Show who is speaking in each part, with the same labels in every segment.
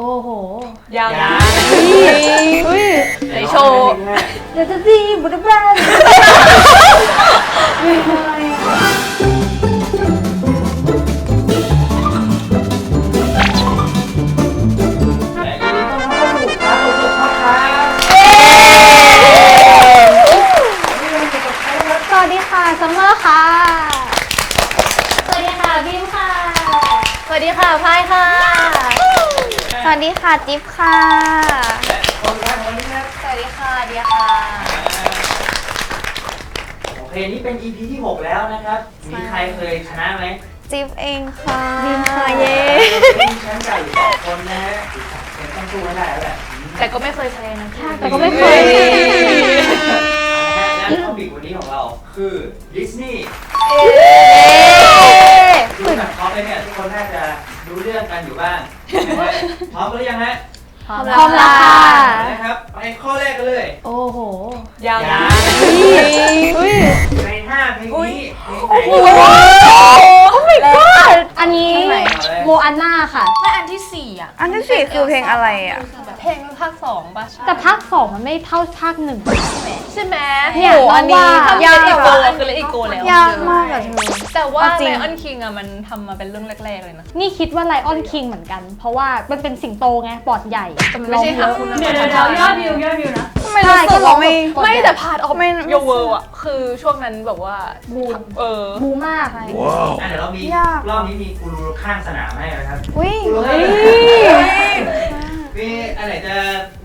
Speaker 1: โอ้โห
Speaker 2: ยาว
Speaker 3: ยั
Speaker 2: นะ
Speaker 3: ง
Speaker 2: ไหนโชว์
Speaker 1: เดี๋ยวจะดีบุตรบ้าน ค่ะ จิ๊บค่ะ สวัสดีค่ะเดียค่ะ
Speaker 3: โอเค นี่เป็น EP ที่ 6 แล้วนะครับ มีใครเคยชนะไหม
Speaker 4: จิ๊บเองค่ะ
Speaker 1: บิมค่ะเย้
Speaker 3: มีแชมป์เก่าอยู่สองคนนะฮะอีกสองคนต้องสู้ให้ได้แล้วแหละ
Speaker 2: แต่ก็ไม่เคยแพ้นะ
Speaker 1: แต่ก็ไม่เคย
Speaker 3: และท็อปิกวันนี้ของเราคือดิสนีย์ดูจากท็อปไปเนี่ยทุกคนน่าจะ รู้เรื่องกันอยู่บ้างนะฮะพร้อมกันหรือยังฮะ
Speaker 1: พร้อมแล้วค่ะ
Speaker 3: นะครับไปข้อแรกกันเลย
Speaker 1: โอ้โห
Speaker 2: ยาว
Speaker 3: ยั
Speaker 2: นะ
Speaker 3: งในห้าเพลงนี้เพลงไหน
Speaker 1: โอ้ my god อันนี้
Speaker 3: ไหน
Speaker 1: โมอันนาค่ะ
Speaker 2: และอันที่สี่อะ
Speaker 4: อันที่สี่คือเพลงอะไรอะ
Speaker 2: เพลงภาคสองป่ะ
Speaker 1: แต่ภาคสองมันไม่เท่าภาคหนึ่ง
Speaker 2: ใช่ไหม
Speaker 1: เนี่ย
Speaker 4: โอ้อันนี้
Speaker 1: น้องว่า
Speaker 2: ทำ
Speaker 4: ยา
Speaker 2: เป็น
Speaker 4: ก
Speaker 2: อีโก
Speaker 4: อะ
Speaker 2: คือเล่นอีโกแล้ว
Speaker 4: ยากมากอะเธอ
Speaker 2: แต่ว่า
Speaker 4: เอาจริง
Speaker 2: ไลออนคิงอะมันทำมาเป็นเรื่องแรกๆเลยนะ
Speaker 1: นี่คิดว่าไลออนคิงเหมือนกัน เพราะว่ามันเป็นสิงโตไงปอดใหญ่
Speaker 2: แต่มันไม่ใช่
Speaker 1: ร้อง
Speaker 2: หาคุณ
Speaker 1: เยอะ
Speaker 2: เดี๋ยวเดี๋ยวยอดวิวยอดวิวนะ
Speaker 4: ทำไมรู้สึกว่าไม่
Speaker 2: ไม่แต่พาร์ทออฟ
Speaker 4: ไม่
Speaker 2: โยเวิร์อะ คือช่วงนั้นแบบว่า
Speaker 1: บูม
Speaker 2: เออ
Speaker 1: บูมาก
Speaker 3: อะเดี๋ยวเรามี
Speaker 4: ยาก
Speaker 3: รอบนี้มีกูรูข้างสนามให้นะครับ
Speaker 4: อุ้ย
Speaker 1: เฮ้ย
Speaker 3: มีอันไหนจะ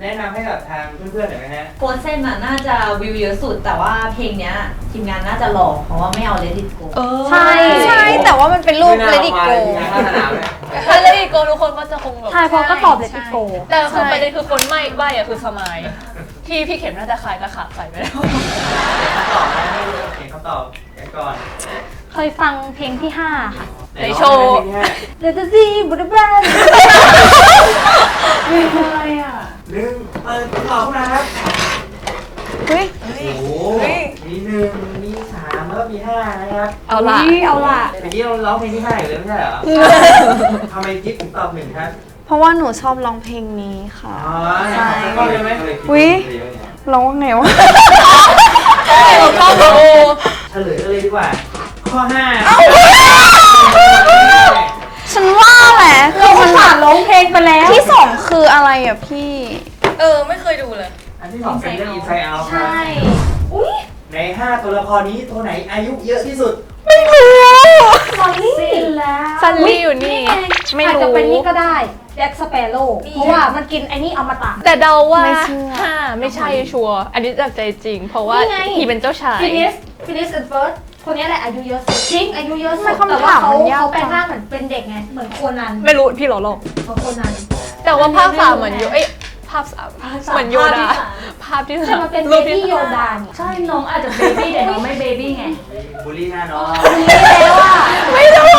Speaker 3: แนะนำให้กับทางเพื่อนๆหน่อยไหมฮะ
Speaker 5: โฟเซนน่ะน่าจะวิวเยอะสุด แต่ว่าเพลงเนี้ยทีมงานน่าจะหลอกเพราะว่าไม่เอาเลดิโก
Speaker 2: เออ
Speaker 1: ใช่
Speaker 4: ใช่แต่ว่ามันเป็นรูปเลดิโก
Speaker 3: ข้างสนามเนี่ย
Speaker 2: ถ้าเลดิโกทุกคนก็จะคงแบบ
Speaker 1: ใช่เพราะก็ตอบเลยติโก
Speaker 2: แต่คือประเด็นคือคนไม่ใบอะคือสมายที่พี่เข็มน่าจะขายกระขาดใส่ไปแล้ว
Speaker 3: คำตอบนะให้เขียนคำตอบกันก่อน
Speaker 1: เคยฟังเพลงที่ 5 ค่ะ
Speaker 2: ในโชว์
Speaker 1: เดี๋ยวจะดีบุตรบ้านไม่เคยอะ
Speaker 3: หนึ่งเปิดคำตอบขึ้นมาครับ
Speaker 4: เฮ้ย
Speaker 3: โอ้โหมีหนึ่งมีสามแล้วก็มีห้านะครับ
Speaker 2: เอาละ
Speaker 1: อุ๊ยเอาล่ะ
Speaker 3: เมื่อกี้เราร้องเพลงที่ห้าอยู่เลยไม่ใช่เหรอทำไมจิ๊บถึงตอบหนึ่งครับ
Speaker 4: เพราะว่าหนูชอบร้องเพลงนี้ค่ะ
Speaker 3: อ๋อใช่ก็เลยไหม
Speaker 4: อุ๊ย ร้องว่าไงวะ
Speaker 2: เราก็ดู
Speaker 3: เฉลยกันเลยดีกว่า ข้อห้า
Speaker 1: ราก็ผ่านร้องเพลงไปแล้ว
Speaker 4: ที่สองคืออะไรอะพี่
Speaker 2: เออ ไม่เคยดูเลย
Speaker 3: อันที่สองเป็นเรื่อง Inside Out ครับ
Speaker 1: ใช่อุ้ย
Speaker 3: ในห้าตัวละครนี้ตัวไหนอายุเยอะที่สุด
Speaker 1: ซอลลี่แล้ว
Speaker 2: ซันลี่อยู่นี่
Speaker 4: ไม่รู้
Speaker 1: อาจจะเป็นนี่ก็ได้แจ็คสเปโร่เพราะว่ามันกินไอ้นี่อมตะ
Speaker 2: แต่เดาว่า
Speaker 4: ไม่เชื่อ
Speaker 2: ห้าไม่ใช่ชัวร์อันนี้จากใจจริง เพราะว่า
Speaker 1: นี่ไง
Speaker 2: ทีเป็นเจ้าชาย
Speaker 1: ฟินิสฟินิสแอนด์เฟิร์ส คนนี้แหละอายุเยอะสุดจริงอายุเยอะสุด
Speaker 4: ทำไมคำ
Speaker 1: แต่ว่า
Speaker 4: ถาม
Speaker 1: เขา
Speaker 4: มันยาก
Speaker 1: เขาแปลง
Speaker 4: จัง
Speaker 1: ร่างเหมือนเป็นเด็กไงเหมือนโคนัน
Speaker 2: ไม่รู้พี่หลอหลอก
Speaker 1: เขาโคนัน
Speaker 2: แต่ว่าภาพสามเหมือนโยเอ้ยภาพสาม
Speaker 1: ภาพสาม
Speaker 2: เหมือนโยดาภาพที่
Speaker 1: แต่มันเป็นเบ
Speaker 2: รูป
Speaker 1: บี้
Speaker 2: ที่
Speaker 1: โยดาเนี่ย
Speaker 6: ใช่น้องอาจจะเบบี้แต่น้องไม่เบบี้ไง
Speaker 3: บูลลี่หน้าน้อง
Speaker 1: แล้วอะ
Speaker 2: ไม่รู้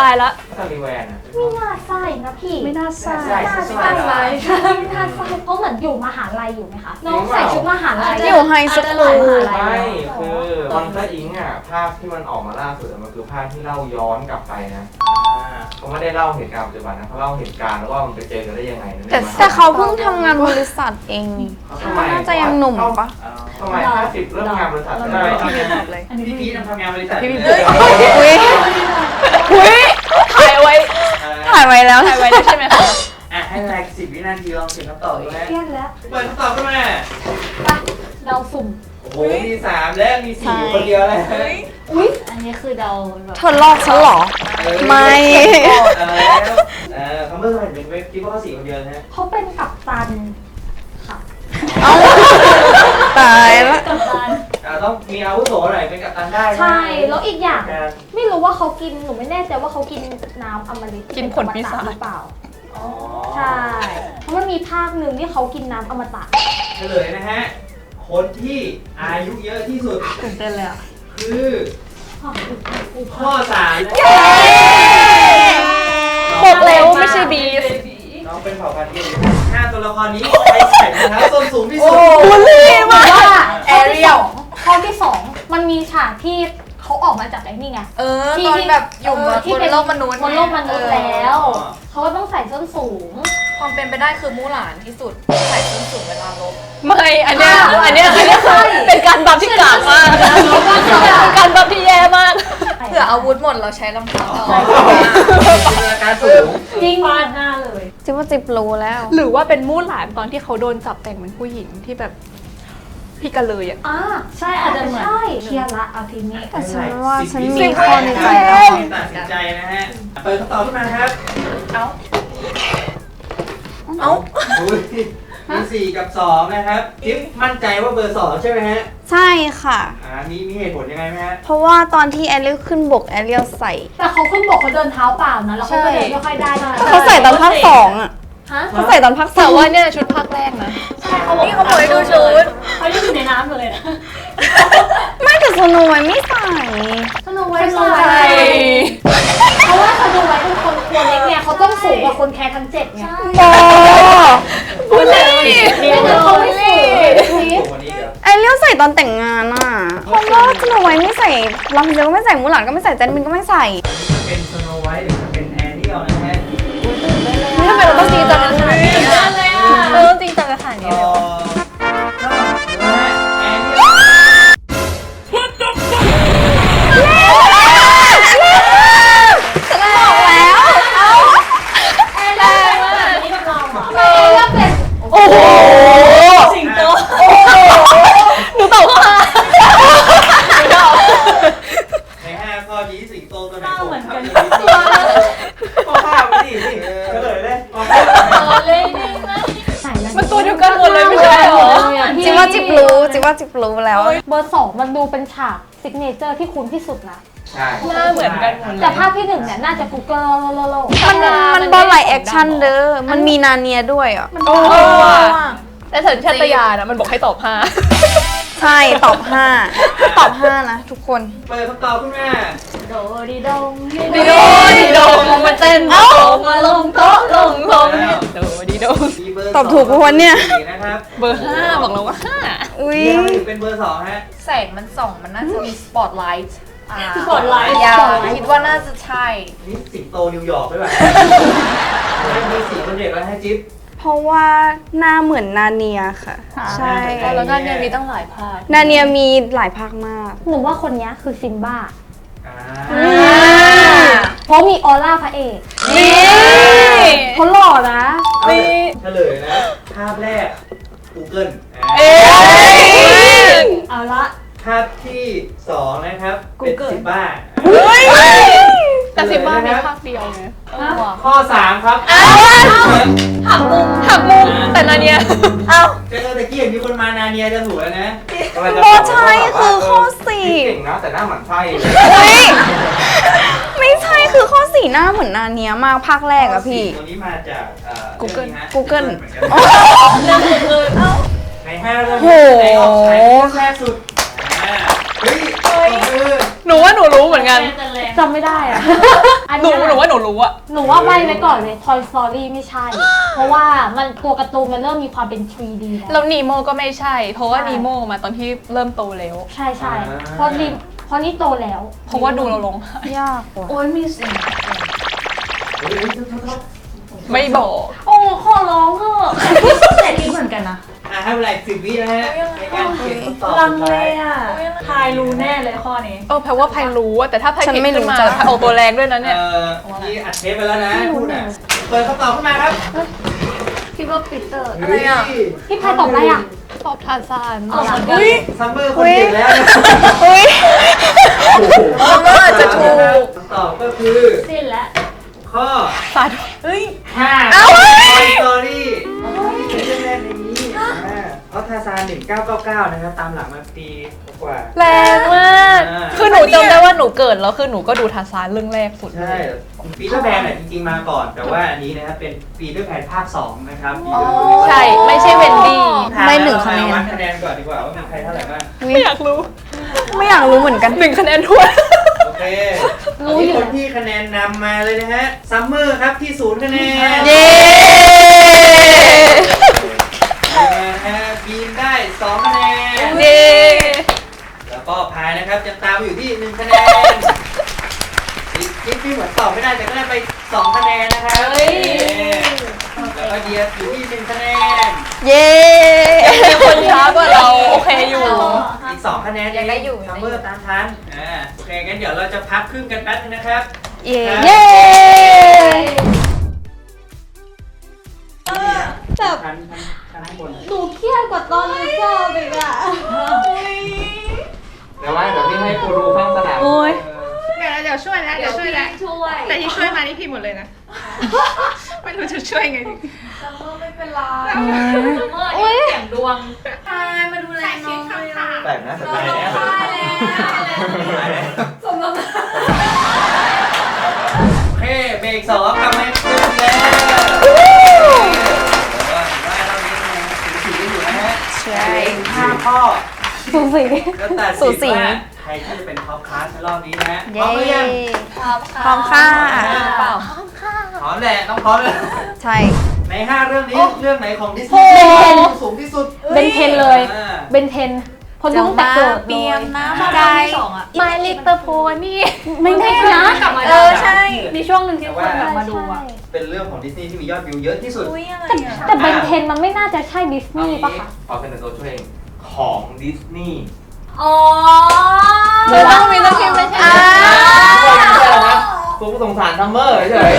Speaker 2: ตายละ
Speaker 3: ก็มีแวนอะ
Speaker 1: ไม่น่าใส่นะพี่
Speaker 4: ไม่น่าใส่
Speaker 3: ใช่
Speaker 1: ไม่น่า
Speaker 3: ใช่
Speaker 1: ใส่ไม่น่าใส่เพราะเหมือนอยู่มหาลัยอยู่ไหมคะน้องใส่ชุดมหาลัย
Speaker 4: อยู่ไฮสคูล
Speaker 7: ไม่คือมอนสเตอร์อิงอะ ภาพที่มันออกมาล่าสุดอะมันคือภาพที่เล่าย้อนกลับไปนะเขาไม่ได้เล่าเหตุการณ์ปัจจุบันนะเขาเล่าเหตุการณ์แล้วว่ามันไปเจอกันได้ยังไงนั่น
Speaker 4: แต่
Speaker 7: อง
Speaker 4: แต่เขาเพิ่งทำงานบริษัทเองนี่
Speaker 7: ทำไม
Speaker 4: น่าจะยังหนุ่มปะ
Speaker 7: ทำไมห้าสิบเริ่มงานบริษัท
Speaker 3: ทำ
Speaker 7: ได้
Speaker 3: ไม
Speaker 7: ไหม
Speaker 3: พี่
Speaker 4: ตอบเลย
Speaker 3: พี่พีททำงานบริษัท
Speaker 2: พี่พีท
Speaker 3: เลย
Speaker 4: อุ้ย
Speaker 2: ถ่ายไว้
Speaker 4: แล้ว
Speaker 2: ถ่ายไว้แล้วใช่ไหมคะ
Speaker 3: อะให้เวลาสิบวินาทีลองเขียนคำตอบดูนะ
Speaker 1: เครียดแล้ว
Speaker 3: เปิดคำตอบขึ้นมา
Speaker 1: ไปเราสุ่ม
Speaker 3: โอ้โหมีสามแล้วมีสี่อยู่คนเดียวเลย
Speaker 1: อุ้ย
Speaker 6: อันนี้คือเดาแบบ
Speaker 4: เธอลอกฉันเหรอ
Speaker 3: เออ
Speaker 4: ไม่
Speaker 3: เออแล้วเออเขาเมื่อไหร่เป็นเว็บคิดว่าเขาสี่คนเดียวนะฮะ
Speaker 1: เขาเป็นกัปตันค่ะ
Speaker 4: เอาตายละ
Speaker 6: กับตัน
Speaker 3: อ่าต้องมีอาวุโสหน่อยเป็นกัปตันได้นะ
Speaker 1: ใช่ แล้วอีกอย่าง
Speaker 3: การ
Speaker 1: ไม่รู้ว่าเขากิน หนูไม่แน่ใจว่าเขากินน้ำอมฤต
Speaker 2: กินผลปีศาจ
Speaker 1: หรือเปล่า
Speaker 3: อ๋อ
Speaker 1: ใช่ เพราะมันมีภาคหนึ่งที่เขากินน้ำอมตะ
Speaker 3: เฉลยนะฮะ คนที่อายุเยอะที่สุด
Speaker 6: ตื่นเต้นเลยอะ
Speaker 3: คือข้อสามนะ
Speaker 2: บอกแล้วไม่ใช่บีฟ
Speaker 3: น้องเป็นเผ่าพันธุ์ที่ห้าตัวละครนี้ใครใส่รองเท้าส้นสูงที่สุด
Speaker 2: บูลลี่มาก
Speaker 1: ว่า
Speaker 2: แอเรียล
Speaker 1: ข้อที่สองมันมีฉากที่เขาออกมาจากไอ้นี่ไง
Speaker 4: เออ
Speaker 1: ที่
Speaker 4: ตอน
Speaker 1: ที่
Speaker 4: แบบอยู่
Speaker 1: เออที่
Speaker 4: บ
Speaker 1: เป็น
Speaker 4: นโลกมนุษย์
Speaker 1: บนโลกมนุษย์
Speaker 4: เออ
Speaker 1: แล้วเขาก็ต้องใส่ส้นสูง
Speaker 8: ความเป็นไปได้คือมู่หลานที่สุดใส่ส้นสูงเวลาลบ
Speaker 2: ไม่ อันเนี้ย อันเนี้ยอันเนี้ยคือเป็นการบัฟที่กากมาก เป็นการบัฟที่แย่มาก
Speaker 8: เผื่ออาวุธหมดเราใช้รองเท้าเอา
Speaker 3: จินตนาการสูง
Speaker 1: จริงฟาดหน้าเลย
Speaker 4: จิ๊บว่าจิ๊บรู้แล้ว
Speaker 2: หรือว่าเป็นมู่หลานตอนที่เขาโดนจับแต่งเป็นผู้หญิงที่แบบ พี่กันเลยอะ
Speaker 1: อ่าใช่อาจจะเหมือนเครียดละเอาทีนี้
Speaker 4: แต่ฉันว่าฉันมี
Speaker 3: สิบ
Speaker 4: ข้อในใจ
Speaker 3: วิ
Speaker 4: แล้ว
Speaker 3: ตัดสินใจนะฮะ เปิดคำตอบขึ้นมาครับ
Speaker 8: เอา
Speaker 3: เอ้าอุ้ยมีสี่กับสองนะครับทิปมั่นใจว่าเบอร์สองใช่ไหมฮะ
Speaker 4: ใช่ค่ะ
Speaker 3: อ่า มีมีเหตุผลยังไงไหมฮะ
Speaker 4: เพราะว่าตอนที่แอลเลียลขึ้นบกแอลเลียลใส่
Speaker 1: แต่เขาขึ้นบกเขาเดินเท้าเปล่านะแล้วเขาก็เดินไม่ค่อยได้นะ
Speaker 4: เขาใส่ตอนภาคสองอะ
Speaker 1: ฮะ
Speaker 4: เขาใส่ตอนภาคส
Speaker 2: แต่
Speaker 4: อง
Speaker 2: ว่าเนี่ยชุดภาคแรกนะ
Speaker 1: ใช่เขาบอก
Speaker 8: นี่เขาบอกให้ดูชุด
Speaker 1: เขายังอยู่ในน้ำอยู่เลยนะ
Speaker 4: ไม่แต่สโนไวท์ไม่ใส่
Speaker 1: สนุกไว้ใส่เพราะว่าสนุกไว้เป็นคนตัวเล็กเนี่ยเขาต้องสูงกว่าคนแคร์ทั้งเจ็ดไง
Speaker 4: โอ้
Speaker 2: บุลลี่
Speaker 1: เดี๋ยวเขาไม่สูง
Speaker 3: สูงกว่านี้เดี๋ยว
Speaker 4: แอลเลียลใส่ตอนแต่งงานอะเพราะว่าสโนไวท์ไม่ใส่ลำเซลก็ไม่ใส่มูหลานก็ไม่ใส่แจนมินก็ไม่ใส่
Speaker 3: จะเป็นสโนไวท์หรือ
Speaker 2: ทำไมเราต้องจริงจังกันขนาดนี้อะเราต้องจริงจังกันขนาดนี้
Speaker 3: ต่
Speaker 2: เลย
Speaker 3: อ
Speaker 2: เหรอ
Speaker 1: เบอร์สองมันดูเป็นฉากซิกเนเจอร์ที่คุ้นที่สุดนะ
Speaker 7: ใช่
Speaker 2: หน้าเหมือนกันหมดเลย
Speaker 1: แต่ภาพที่หนึ่งเนี่ยน่าจะ Google โลโลโล
Speaker 4: มันมันบอลไลแอคชั่นเด้อ มันมีนาเนียด้วยอะ
Speaker 2: โอ้ว่ะแต่สัญชาตญาณอะมันบอกให้ตอบห้า
Speaker 4: ใช่ ตอบ 5 ตอบ 5 นะทุกคน
Speaker 3: เปิดคำตอบขึ้นมา
Speaker 1: โดดีดง
Speaker 2: ดีโดดีโดมันเต้นลงมาลงโต๊ะลงลงโดดีโด
Speaker 3: มีเบอร์
Speaker 4: ตอบถูกปะวะเนี่ย
Speaker 3: สี่นะครับ
Speaker 2: เบอร์ห้าบอกเราว่าห้า
Speaker 4: อุ้ย
Speaker 3: เรียกว่าถือเป็นเบอร์สองฮะ
Speaker 8: แสงมันส่องมันน่าจะมีสปอตไลท์อ่า
Speaker 1: สปอตไลท์
Speaker 8: ยาคิดว่าน่าจะใช่
Speaker 3: นี่สิงโตนิวยอร์กด้วยป่ะเป็นเบอร์สี่คนเด็กแล้วให้จิ๊บ
Speaker 4: เพราะว่าหน้าเหมือนนาเนียค่ะใช่
Speaker 2: แล้วก็เนี่ยมีตั้งหลายภาค
Speaker 4: นาเนียมีหลายภาคมาก
Speaker 1: หนูว่าคนเนี้ยคือซิมบ้า
Speaker 3: อ่า
Speaker 1: เพราะมีออร่าพระเอก
Speaker 2: นี่
Speaker 1: เขาหล่อนะ
Speaker 2: นี่
Speaker 3: เฉลยนะ ภาพแรก Google อ่า
Speaker 2: เอ้ย
Speaker 1: เอาละ
Speaker 3: ภาพที่สองนะครับ เป็น
Speaker 1: Google
Speaker 3: สิบ้า
Speaker 2: แต่สิบบ้านมีภาคเดียวไงเออว่ะ
Speaker 3: ข้อสามครับ
Speaker 2: หักมุมหักมุมแต่นาเนี่ย
Speaker 3: เจอตะกี้เห็นมีคนมานาเนียจะถูกแล้วนะ
Speaker 7: กำลังจะ
Speaker 4: โอ้
Speaker 7: บอก
Speaker 4: ใช่คือข้อสี่
Speaker 7: เก่งนะแต่หน้าหมันไส้เลย
Speaker 4: เฮ้ยไม่ใช่คือข้อสี่หน้าเหมือนนาเนียมากภาคแรกอะพี่
Speaker 3: ตัวนี้มาจากเอ่อ
Speaker 2: Google
Speaker 3: เรื่องนี้ฮะ
Speaker 4: Google
Speaker 3: เหมือนกันในห้าเรื่อง
Speaker 4: โอ้โห
Speaker 3: ไหนออกฉายเรื่องแรกสุดอ่า เฮ้ยตบมือ
Speaker 2: หนูว่าหนูรู้เหมือนกัน
Speaker 1: จำไม่ได้อะอัน
Speaker 2: หนู
Speaker 1: เนี้ย
Speaker 2: หนูว่าหนูรู้อะ
Speaker 1: หนูว่าใบไว้ก่อนเลย Toy Story ไม่ใช่ เพราะว่ามันตัวการ์ตูนมันเริ่มมีความเป็น 3D แล้ว
Speaker 2: แล้วนีโมก็ไม่ใช่ เพราะว่า
Speaker 1: ใช่
Speaker 2: นีโมมาตอนที่เริ่มโตแล้ว
Speaker 1: ใช่ใช่เพราะนี่เพราะนี่โตแล้ว
Speaker 2: เพราะว่าดูเราลงไห้
Speaker 4: ยากว่ะ
Speaker 8: โอ้ยมีเสียง
Speaker 3: เฮ้ยเฮ้ยโทษโทษ
Speaker 2: ไม่บอก
Speaker 1: โอ้ขอร้องเถอะแต่คิดเหมือนกันนะ
Speaker 3: อ่ะให้เวลาสิบวินะฮะในการเขียนคำตอบ
Speaker 1: ลัง
Speaker 3: สุด
Speaker 1: เล
Speaker 3: ท้าย
Speaker 1: อะทายรู้แน่เลยข้อนี้
Speaker 2: เออแปลว่าไพรู้อะแต่ถ้าไพ
Speaker 4: ฉัน
Speaker 2: ผิด
Speaker 4: ไม่รู้
Speaker 2: ขึ้นมา
Speaker 4: จ้ะ
Speaker 2: ไพออกตัวแรงด้วยนะเนี่ย
Speaker 3: เอ่อนี่อัดเทปไปแล้วนะพูดอะเปิดคำตอบขึ้นมาครับ
Speaker 1: คิดว่าปีเตอร์
Speaker 3: อะไรอะ
Speaker 1: พี่พายตอบได้อะ
Speaker 2: ตอบทานซาน
Speaker 1: เอาเหมือนกัน
Speaker 3: ซัมเมอร์คนเก่งแล้วนะ
Speaker 4: อุ้ย
Speaker 3: ซัมเมอร์จะถูก คำตอบก็คือ
Speaker 1: สิ้นแล้ว
Speaker 3: ข้อ
Speaker 2: ฟาด
Speaker 3: ห้าคอยสตอรี่เป็นเรื่องแรกในนี้อ่า เพราะทาซาน1999 นะครับ ตามหลังมาปีกว่า
Speaker 2: แรงมาก
Speaker 3: อ่า
Speaker 2: คือหนูจำได้ว่าหนูเกิดแล้วคือหนูก็ดูทานซานเรื่องแรกสุดเล
Speaker 3: ใช่
Speaker 2: ย
Speaker 3: ปีเตอร์แพนเนี่ยจริงๆมาก่อน แต่ว่าอันนี้นะครับเป็นปีเตอร์แพนภาค 2 นะครับ
Speaker 2: ใช่ ไม่ใช่เวนดี้
Speaker 4: ได้หนึ่งคะแนน
Speaker 3: วัดคะแนนก่อนดีกว่าว่ามีใครเท่าไหร่บ้าง
Speaker 2: ไม่อยากรู้
Speaker 4: ไม่อยากรู้เหมือนกัน
Speaker 2: หนึ่งคะแนนถ้วน
Speaker 3: โอเครู้อยู่ คนที่คะแนนนำมาเลยนะฮะ ซัมเมอร์ครับที่ศูนย์คะแนน
Speaker 4: เย้
Speaker 3: นะฮะบีมได้2คะแนน
Speaker 2: เย้
Speaker 3: แล้วก็พายนะครับจะตามมาอยู่ที่1คะแนนจิ๊บจิ๊บพี่เหมือนตอบไม่ได้แต่ก็ได้ไป2คะแนนนะครับแล้วก็เดียอยู่ที่หนึ่งคะแนน
Speaker 4: เย้
Speaker 2: มีคนช้ากว่าเราโอเคอยู่
Speaker 3: อีกสองคะแนน
Speaker 8: ยังได้อยู่
Speaker 3: ซัมเมอร์ตามทันอ่าโอเคงั้นเดี๋ยวเราจะพักครึ่งกันแป๊บนึงนะครับ
Speaker 4: เย้
Speaker 3: เย้
Speaker 5: แบบ
Speaker 3: ชั้นชั้นชั้นข้างบน
Speaker 5: หนูเครียดกว่าตอนหนูสอบอีกอะ
Speaker 7: เดี๋ยวว่าเดี๋ยวพี่ให้ครูดูข้างสนาม
Speaker 2: โอ้ย
Speaker 8: เดี๋ยวเดี๋ยวช่วยนะเดี๋ยวช่วยนะ
Speaker 5: ช่วย
Speaker 8: แต่ที่ช่วยมานี่พี่หมดเลยนะไม่รู้จะช่วยไงดี
Speaker 5: ซัมเมอร์ไม่เป็นไรซัมเมอร์นี่เสี่ยงดวงใช่มาดูแลน้องเลยอะ
Speaker 7: แต่งนะแต่
Speaker 5: น้อง
Speaker 7: ง
Speaker 5: ร้อง
Speaker 7: นะ
Speaker 5: ไห้แล้วสมน้ำหน้า
Speaker 3: โอเคเบรกสองทำให้าข้อ
Speaker 1: สูสี
Speaker 3: แล้วตัด
Speaker 4: สู
Speaker 3: สิน
Speaker 4: สี
Speaker 3: ว่าใครที่จะเป็นท็อปคลาสในรอบนี้นะฮะพร้
Speaker 4: เย้
Speaker 3: อมหรือยัง
Speaker 4: พร้อมค่ะ
Speaker 2: เปล่า
Speaker 3: พร้อมแหละต้องพร้อมเลย
Speaker 4: ใช่
Speaker 3: ในห้าเรื่องนี้เรื่องไหนของดิสนีย์
Speaker 1: เบนเทน
Speaker 3: สูงที่สุด
Speaker 1: เบนเทนเลย
Speaker 3: อ่า
Speaker 1: เบนเทนเพอรู้ตั้งแต่เกิด
Speaker 4: เบียม
Speaker 1: เลย
Speaker 4: น้ำใจ
Speaker 1: My Little Pony ไม่ได้นะ
Speaker 8: กลับมา
Speaker 4: เออใช่
Speaker 1: มีช่วงหนึ่งที่คนแบบมาดูอะ
Speaker 3: เป็นเรื่องของดิสนีย์ที่มียอดวิวเยอะที่สุด
Speaker 1: แต่แต่เบนเทนมันไม่น่าจะใช่ดิสนีย์ปะคะ
Speaker 7: ขอเป็นตัวช่วยเอง ของดิสนีย์
Speaker 5: อ๋อ
Speaker 2: เดี๋ยวต้องมีต้องพิมพ์ไม่ใช่
Speaker 4: อ่า
Speaker 7: ไม่ใช่หรอกนะผมสงสารทัมเมอร์เฉย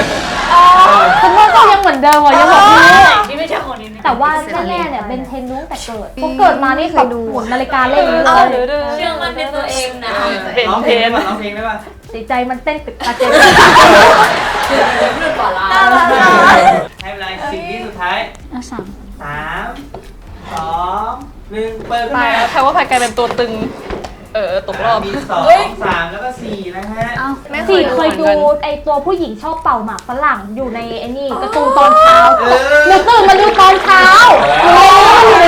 Speaker 1: คุณว่าก็ยังเหมือนเดิมอะยังแบบนี้
Speaker 5: ที่ไม่ใช่ของนี้
Speaker 1: แต่ว่าแน่ๆเนี่ยเบนเทนรู้ตั้งแต่เกิดเขาเกิดมานี่แบบหมุนนาฬิกาเล่นอย่างนี้
Speaker 2: เอา
Speaker 1: เล
Speaker 2: เดี๋ยวยเดี๋ยว
Speaker 5: เชื่อมันเป็นตัวเองนะ
Speaker 2: เบน
Speaker 3: ร้อง
Speaker 2: เท
Speaker 3: เพลง
Speaker 2: น
Speaker 3: ได้ป่ะร้องเพลงได้ป่ะ
Speaker 1: สีใจมันเต้นตึกตาเจน
Speaker 5: เรื่องก่อนละ
Speaker 3: ให้เวลาสิบวิสุดท้าย
Speaker 1: สาม
Speaker 3: สามสอง หนึ่งเปิดขึ้น
Speaker 2: ตาย
Speaker 3: มา
Speaker 2: แล้วแค่ว่าพายกลายเป็นตัวตึง เออตกรอบ
Speaker 3: มีสองสามแล้วก็สี่นะฮะ
Speaker 1: สี่เคยดูไอตัวผู้หญิงชอบเป่าหมากฝรั่งอยู่ในไอ้นี่การ์ตูนตอนเช้า
Speaker 3: เออ
Speaker 1: หนูตื่นมาดูตอนเช้าโอ้ย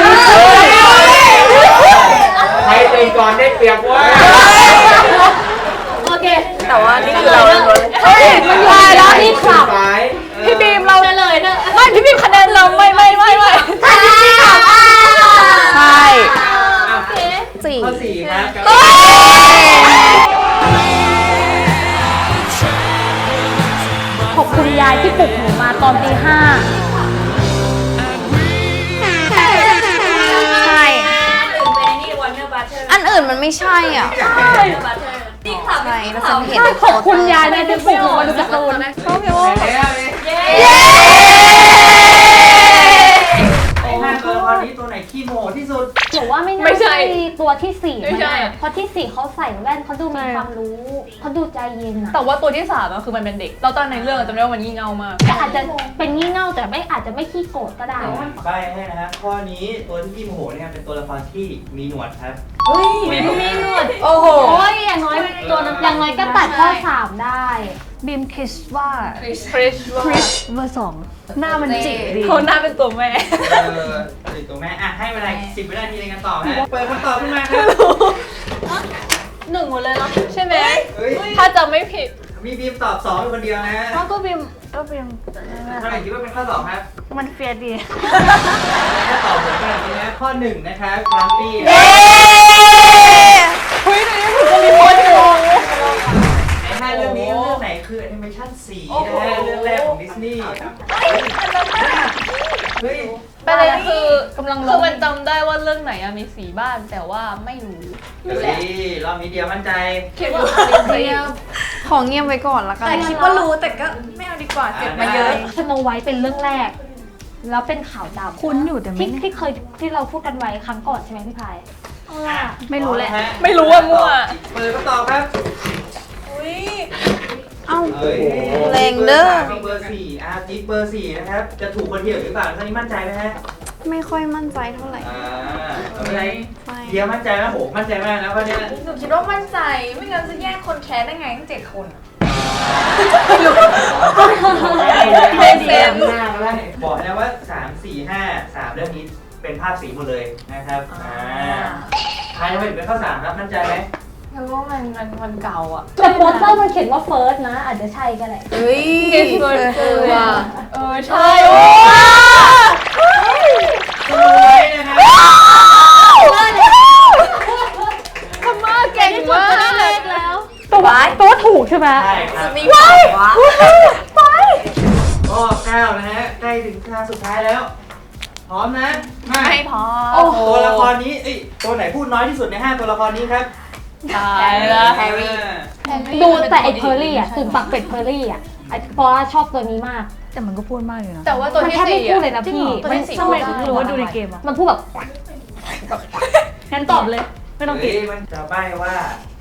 Speaker 7: ใครตื่นก่อนได้เปรียบเว่า
Speaker 1: โอเค
Speaker 2: แต่ว่านี่คือเรา
Speaker 1: เฮ้ยมันอยู่ในร้านที่ขับ
Speaker 7: ซ้าย
Speaker 2: พี่บีมเรา
Speaker 1: เฉลยเนอะ
Speaker 2: ไม่พี่บีมคะแนนเราไม่ไม่ไม่ไม่
Speaker 4: ใช่
Speaker 3: อะ
Speaker 4: สี่
Speaker 3: ข้อสี่ครับ
Speaker 1: ขอบคุณยายที่ปลุกหนูมาตอนตีห้า
Speaker 4: ใช่
Speaker 5: ตื่นเป็นนี่วันเนอร์บัตเตอร์
Speaker 4: อันอื่นมันไม่ใช่อะ
Speaker 5: บัตเตอร์นี่ขับ
Speaker 4: ใช่แล้วฉันเห็น
Speaker 1: ใช่ขอบคุณยายนะที่ปลุกหนูมาดูการ์ตูน
Speaker 4: เขาเรียกว่า
Speaker 3: เย้
Speaker 5: เย้
Speaker 3: ไอ้ห้าตัวละครนี้ตัวไหนขี้โมโหที่สุด
Speaker 1: ห นูว่าไม่น่า
Speaker 2: ไม่ใช่
Speaker 1: ใช่ตัวที่สี่
Speaker 2: ไม่ใช่
Speaker 1: แน่เพราะที่สี่เขาใส่แว่นเขาดูมีความรู้เขาดูใจเย็นอะ
Speaker 2: แต่ว่าตัวที่สามอะคือมันเป็นเด็ก เราตอนในเรื่องอะจำได้ว่ามันงี่เง่ามาก
Speaker 1: แต่อาจจะเป็นงี่เง่าแต่ไม่อาจจะไม่ขี้โกรธก็ได้
Speaker 3: ใบให้นะฮะข้อนี้ตัวที่ขี้โมโหเนี่ยเป็นตัวละครที่มีหนวดครับ
Speaker 1: มีมีหนวด
Speaker 2: โอ้โห
Speaker 1: โอ้ยอย่าง ข้อสามได้บีมคิดว่า
Speaker 2: คริสว่า
Speaker 1: เบอร์สองหน้ามันจิกดี
Speaker 2: เขาหน้าเป็นตัวแม่
Speaker 3: เออติดตัวแม่อะให้เวลาสิบวินาทีในการตอบฮะเปิดคำตอบขึ้นมาครับ
Speaker 2: หนึ่งหมดเลยเนาะใช่ไหม
Speaker 3: เฮ้ย
Speaker 2: ถ้าจำไม่ผิด
Speaker 3: มีบีมตอบสองเป็นคนเดียวนะฮะ
Speaker 1: เขาก็บีมก็บีม
Speaker 3: เท่าไหร่คิดว่าเป็นข้อสองครับ
Speaker 1: มันเฟียดี
Speaker 3: ถ้าตอบเหมือนกันนี้นะข้อหนึ่งนะครับกรัมปี้
Speaker 2: เฮ้ยในนี้ผมก็มีคนงง
Speaker 3: ไอ้ ห้าเรื่องนี้เรื่องไหนคือแอนิเมชั่นสีนะฮะเรื่องแรกของดิสนีย์เฮ้ย
Speaker 2: ประเด็นคือกำลังคือมันจำได้ว่าเรื่องไหนอะมีสีบ้านแต่ว่าไม่รู้
Speaker 3: เฮ้ยรอบนี้เดียวมั่นใจ
Speaker 2: คิดว่า
Speaker 4: ของเงียบไว้ก่อนละกัน
Speaker 8: แต่คิดว่ารู้แต่ก็ไม่เอาดีกว่าเก็บมาเยอะ
Speaker 1: สโนไวท์เป็นเรื่องแรก แล้วเป็นข่าวดำ
Speaker 4: คุ้นอยู่แต่ไม่
Speaker 1: ที่ที่เคยที่เราพูดกันไว้ครั้งก่อนใช่ไหมพี่พาย
Speaker 4: ไม่รู้แหละ
Speaker 2: ไม่รู้ว่ามั่ว
Speaker 3: เปิดคำตอบครับ
Speaker 4: เอ้า
Speaker 3: เฮ้ย
Speaker 4: แรงเด้อ
Speaker 3: เบอร์สี่อาร์ติเบอร์สี่นะครับ จะถูกคนเดียวหรือเปล่าท่านี้มั่นใจไหมฮะ
Speaker 4: ไม่ค่อยมั่นใจเท่าไหร่
Speaker 3: อ่าไม่เป็นไร
Speaker 4: ใช่
Speaker 3: เดียวมั่นใจไหมโหมั่นใจมากแล้วก็เนี่ย
Speaker 8: หนูคิดว่ามั่นใจ ไม่งั้นจะแยกคนแค้นได้ไงตั้งเจ็ดคนอะ
Speaker 3: ไม่เสียมหน้าก็ได้บอกแล้วว่าสามสี่ห้าสามเรื่องนี้เป็นภาพสีหมดเลยนะครับอ่าใครไม่เป็นข้อสามครับมั่นใจไหม
Speaker 8: เพราะ ว่ามันมันมันเก่าอะ
Speaker 1: แต่โปสเตอร์มันเขียนว่าเฟิร์สนะ อาจจะใช่ก็ได้
Speaker 4: เฮ้ย
Speaker 2: เกสเบิร์ดคือว่ะ
Speaker 8: เออใช่
Speaker 3: สโนไวท์นะครับ
Speaker 2: ทำมาเก่งมาก
Speaker 1: แล้วตัวตัวถูกใช่ไหม
Speaker 3: ใช่ครับ
Speaker 8: ว้าย
Speaker 3: ข้อเก้านะฮะใกล้ถึงคาสุดท้ายแล้ว พร้อมนะมา
Speaker 2: ไม่พอ
Speaker 3: ตัวละครนี้เอ้ยตัวไหนพูดน้อยที่สุดในห้าตัวละครนี้ครับ
Speaker 2: ตายแล้ว
Speaker 3: แฮร์รี่
Speaker 1: ดูแต่ไอ้เพอร์รี่อะตุ่มปักเป็ดเพอร์รี่อะไอ้เพราะว่าชอบตัวนี้มาก
Speaker 4: แต่มันก็พูดมากอยู่นะ
Speaker 2: แต่ว่าตัว
Speaker 1: มัน
Speaker 2: ที่
Speaker 1: แทบไม่
Speaker 2: สี่
Speaker 1: พูด
Speaker 2: อะ
Speaker 1: เลยนะพี่
Speaker 2: ตัวที่สี่
Speaker 1: ทำไม
Speaker 2: พูดได้
Speaker 1: หรือว่าดูในเกมอะมันพูดแบบงั้นตอบเลย ไม่ต้อง
Speaker 3: เฮ้
Speaker 1: คิด
Speaker 3: ยมันจะใบ้ว่า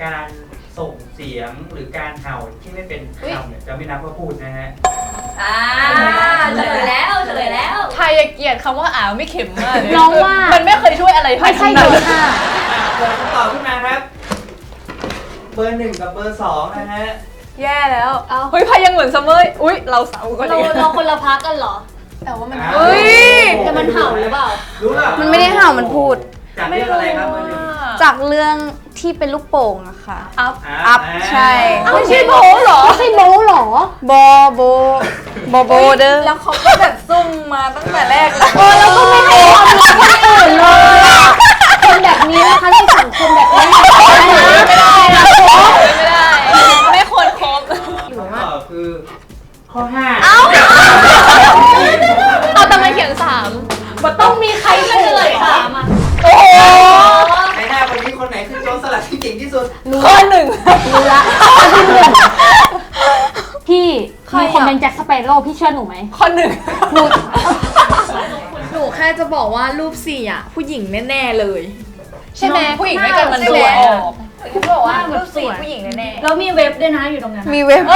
Speaker 3: การส่งเสียงหรือการเห่าที่ไม่เป็นคำเนี่ยจะไม่นับว่าพูดนะฮะ
Speaker 6: อ่าเฉลยแล้วเฉลยแล้ว
Speaker 2: ไทยอะเกลียดคำว่าอ่าวไม่เข็มมากเลย
Speaker 1: น้องว่า
Speaker 2: มั นไม่เคยช่วยอะไรไท
Speaker 1: ไม่
Speaker 2: ย
Speaker 1: ใช่
Speaker 2: ทั้ง
Speaker 1: เบ
Speaker 2: นั้
Speaker 1: อนร์ห้า
Speaker 3: อะเปิดคำตอบขึ้นมาครับเบอร์หนึ่งกับเบอร์สองนะฮะ
Speaker 2: แย่แล้วเฮ้ยพายยังเหมือนซัมเมอร์อุ้ยเราสาวกัน
Speaker 1: เรา
Speaker 2: เอง
Speaker 1: เราคนละพักกันเหรอ
Speaker 2: แต่ว่ามัน
Speaker 3: อะ
Speaker 2: เฮ้ย
Speaker 1: แต่มันเห่าหรือเปล่า
Speaker 3: รู้เปล่า
Speaker 4: มันไม่ได้เห่ามันพูด
Speaker 3: จากเรื่องอะไรครับเบอร์หนึ่ง
Speaker 4: จากเรื่องที่เป็นลูกโป่งอะค่ะ
Speaker 2: อัพ
Speaker 3: อะ
Speaker 4: อัพ
Speaker 3: อะ
Speaker 4: ใช่
Speaker 2: ไม่ใช่โบเหรอ
Speaker 1: ไม่ใช่โบทเหรอ
Speaker 4: บอโบบอโบเด้อ
Speaker 2: แล้วเขาก็แบบซุ่มมาตั้งแต่แรกแล้ว
Speaker 1: เออแล้วก็ไม่ให้ความรักคนอื่นเลยอะคน แบบนี้นะคะในสังคมแบบนี้ไม่ได้นะ
Speaker 2: ไม่ได้ ไม่ควรคบ
Speaker 3: คำตอบคือข้อห้า
Speaker 2: เอาแต่มันเขียนสาม
Speaker 1: มันต้องมีใครเฉลยถามอะ
Speaker 2: โอ้โห
Speaker 3: ในหน้าวันนี้คนไหนคือโจรสลัดที่เก่งที่สุด
Speaker 2: ข้อหนึ่ง
Speaker 1: รู้ละพี่มีคนเป็นแจ็คสเปโร่พี่เชื่อหนูไหม
Speaker 2: ข้อหนึ่ง
Speaker 1: หนู
Speaker 4: หนูแค่จะบอกว่ารูปสี่อะ ผู้หญิงแน่ ๆ เลย
Speaker 2: ใช่ไหมผู้หญิงด้วยกันมันดูออกคือบอกว่ารูปสีผู้หญิงแน่
Speaker 1: แล้วมีเว็บด้วยนะอยู่ตรงนั้น
Speaker 4: มีเว็บ
Speaker 2: ๆ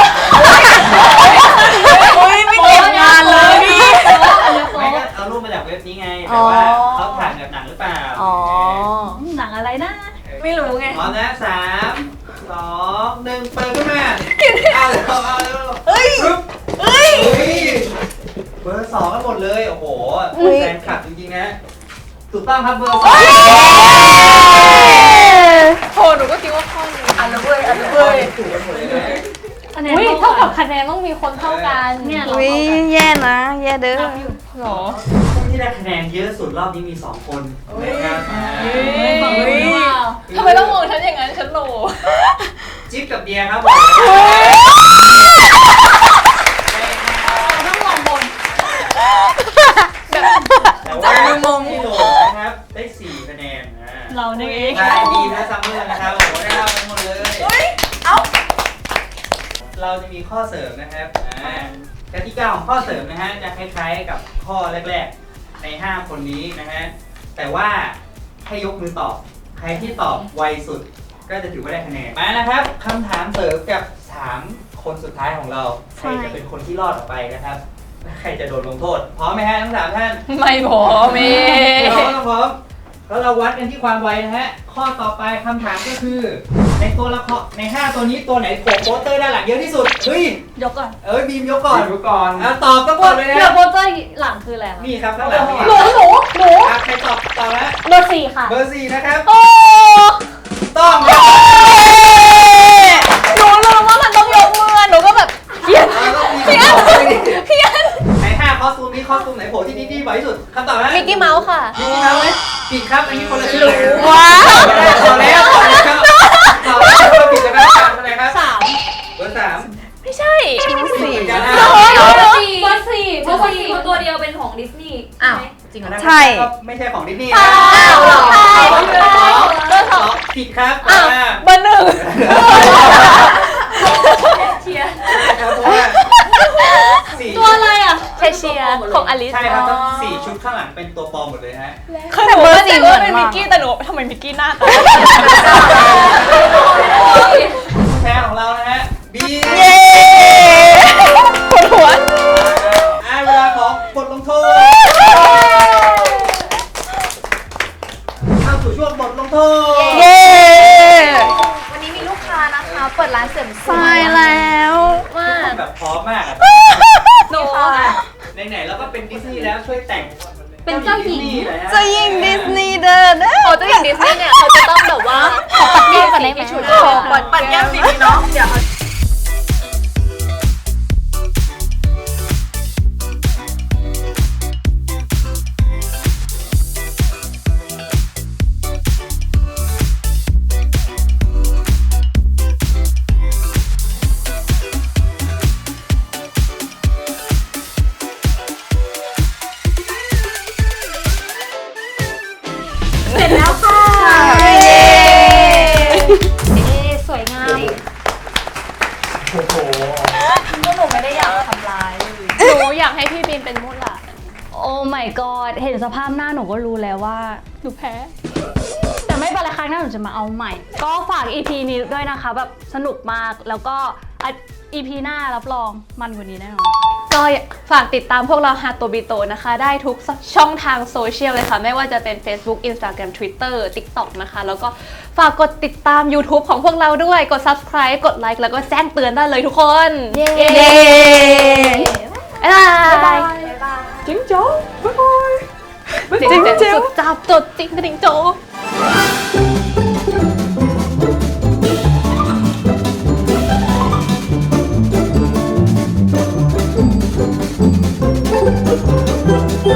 Speaker 2: อุ้ยไม่เก็บงานเลยพี่
Speaker 3: ไม่ก็เอารูปมาจากเว็บนี้ไงแต่ว่าเขาถ่ายแบบหนังหรือเปล่า
Speaker 4: อ๋อ
Speaker 1: หนังอะไรนะ
Speaker 2: ไม่รู้ไง
Speaker 3: พร้อมนะสามสองหนึ่งเปิดขึ้นมาเอาเลยเอาเลย
Speaker 2: เฮ้ย
Speaker 3: ปึ๊บ
Speaker 2: เฮ้ย
Speaker 3: เฮ้ยเบอร์สองกันหมดเลยโอ้โหแฟนคลับจริงๆนะถูกต้องครับเบอร์สอง
Speaker 2: โหหนูก็คิดว่าข้อหนึ่งอันละเว้ยอันละเว้ย
Speaker 3: ถูกกันหมดเลยนะ
Speaker 1: อุ้ยเท่ากับ คะแนนต้องมีคนเท่ากันเนี่ยเรา
Speaker 4: วิแย่นะ แย่เด้อ
Speaker 2: หรอ
Speaker 3: ผู้ที่ได้คะแนนเยอะสุดรอบนี้มี 2 คนนะครับอ่า
Speaker 1: ฝั่งนู้นหรือเปล่า
Speaker 2: ทำไมต้องมองฉันอย่างนั้นฉันโหล
Speaker 3: จิ๊บกับเดียครับผม
Speaker 1: ต้องมองบน
Speaker 3: แต่ว่าที่โหลนะครับได้ 4 คะแนนอ่า
Speaker 1: เราเนี่ยเอง
Speaker 3: ได้บีมและซัมเมอร์นะครับโอ้โหได้รับไปหมดเลย เราจะมีข้อเสริมนะครับอ่ากติกาของข้อเสริมนะฮะจะคล้ายๆกับข้อแรกๆ ใน 5 คนนี้นะฮะแต่ว่าให้ยกมือตอบ ใครที่ตอบไวสุด ก็จะถือว่าได้คะแนนมานะครับคำถามเสริมกับ 3 คนสุดท้ายของเราใครจะเป็นคนที่รอดออกไปนะครับใครจะโดนลงโทษพร้อมไหมฮะทั้งสามท่าน
Speaker 2: ไม่พอเม
Speaker 3: พร้อมพร้อม แล้วเราวัดกันที่ความไวนะฮะ ข้อต่อไปคำถามก็คือ ในตัวละครใน 5 ตัวนี้ตัวไหนโผล่โปสเตอร์ด้านหลังเยอะที่สุด เฮ้ย
Speaker 1: ยกก่อน
Speaker 3: เอ้ยบีมยกก่อน
Speaker 7: ดูก่อน
Speaker 3: อะตอบต้องหมดเลย
Speaker 1: เดี๋ยว
Speaker 3: นะ
Speaker 1: โปสเตอร์หลังคืออะไรคะ
Speaker 3: นี่ครับข้างหลังนี่
Speaker 1: หนูหนูหนู
Speaker 3: อะใครตอบตอบแล้ว
Speaker 1: เบอร์สี่ค่ะ
Speaker 3: เบอร์สี่นะครับ
Speaker 2: โอ้
Speaker 3: ต้องครับ ผิดครับ อันนี้คนละชื่อ
Speaker 2: ว้าว
Speaker 3: ตอบแล้วตอบแล้วตอบแล้วตอบผิดนะครับตามอะไรครับ
Speaker 1: สาม
Speaker 3: เบอร์สาม
Speaker 2: ไม่ใช่
Speaker 3: ผิดเหมือนกันนะ
Speaker 2: โอ้ย
Speaker 1: เบอร์สี่ เบอร์สี่เบอร์สี่คนตัวเดียวเป็นของดิสนีย์
Speaker 2: อ้าว
Speaker 3: จริงเหรอนะ
Speaker 4: ใช่
Speaker 3: ก็ไม่ใช่ของดิสนีย์
Speaker 2: อ้า
Speaker 3: นะ
Speaker 2: วใช่
Speaker 3: เบอร์สอง
Speaker 2: เบอร์สอง
Speaker 3: ผิดครับ
Speaker 2: อ้าว
Speaker 3: อ่า
Speaker 2: เบอร์หนึ่ง
Speaker 1: เชียร์
Speaker 3: ครับเพราะว่าสี่
Speaker 1: ตัวอะไรอะ
Speaker 2: เชเชียของอลิส
Speaker 3: ใช่ครับทั้งสี่ชุดข้างหลัง หมดเลยฮะ
Speaker 2: คือหนูมั่นใจว่าเป็นมิกกี้แต่หนูทำไมมิกกี้หน้าตา
Speaker 3: แพ้ของเรานะฮะบี
Speaker 2: เย้ปวดหัว
Speaker 3: อ่าเวลาของบทลงโทษเข้าสู่ช่วงบทลงโทษ
Speaker 4: เย้
Speaker 8: วันนี้มีลูกค้านะคะเปิดร้านเสริมสว
Speaker 4: ใช่
Speaker 8: ย
Speaker 4: แล้ว
Speaker 8: ว่า
Speaker 3: แบบพร้อมมากอะ
Speaker 2: หนู
Speaker 3: ไหนๆแล้วก็เป็นดิสนีย์แล้วช่วยแต่ง
Speaker 1: เป็นเจ้าหญิง
Speaker 3: ดิสนีย์หน่อยฮะ
Speaker 4: เจะยิงดิสนีย์เด้อเด้อ
Speaker 2: เขาจะอย่างดิสนีย์เนี่ยเขาจะต้องแบบว่า
Speaker 1: ขอปัดแก้มก่อนได้ไหม
Speaker 2: ปัดปัดแก้มสีนี้เนาะเดี๋ยว
Speaker 6: เก็
Speaker 1: ฝาก EP นี้ด้วยนะคะ แบบสนุกมากแล้วก็อะ EP หน้ารับรองมันกว่านี้แน่นอน
Speaker 2: ก็ฝากติดตามพวกเราฮาโตบิโตนะคะ ได้ทุกช่องทางโซเชียลเลยค่ะ ไม่ว่าจะเป็น Facebook Instagram Twitter TikTok นะคะ แล้วก็ฝากกดติดตาม YouTube ของพวกเราด้วยกด Subscribe กดไลค์แล้วก็แจ้งเตือนได้เลยทุกคนเย้บ๊ายบาย
Speaker 8: จิ้งโจ้บ๊ายบาย
Speaker 2: จริงๆสุดจับจดจริงกระดิ่งโจ